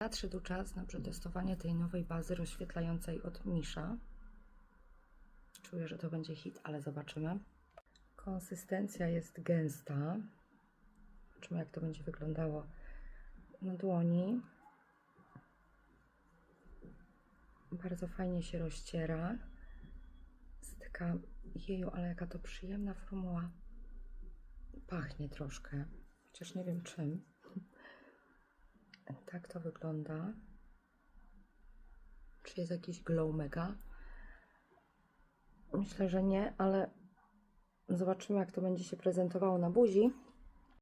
Nadszedł czas na przetestowanie tej nowej bazy rozświetlającej od Misza. Czuję, że to będzie hit, ale zobaczymy. Konsystencja jest gęsta. Zobaczymy, jak to będzie wyglądało na dłoni. Bardzo fajnie się rozciera. Jest taka, jeju, ale jaka to przyjemna formuła. Pachnie troszkę, chociaż nie wiem czym. Tak to wygląda. Czy jest jakiś glow mega? Myślę, że nie, ale zobaczymy, jak to będzie się prezentowało na buzi.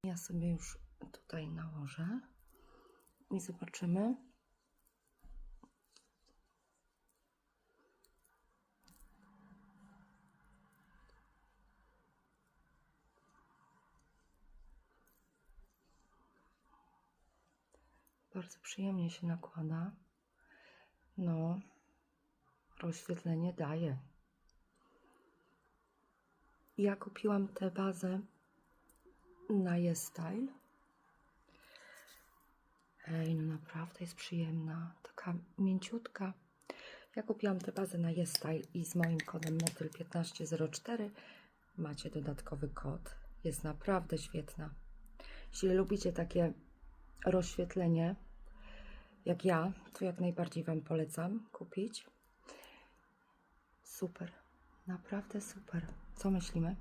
Ja sobie już tutaj nałożę i zobaczymy. Bardzo przyjemnie się nakłada. No, rozświetlenie daje. Ja kupiłam tę bazę na YesStyle. Ej, no naprawdę jest przyjemna. Taka mięciutka. Ja kupiłam tę bazę na YesStyle i z moim kodem motyl1504 macie dodatkowy kod. Jest naprawdę świetna. Jeśli lubicie takie rozświetlenie, jak ja, to jak najbardziej Wam polecam kupić. Super, naprawdę super. Co myślimy?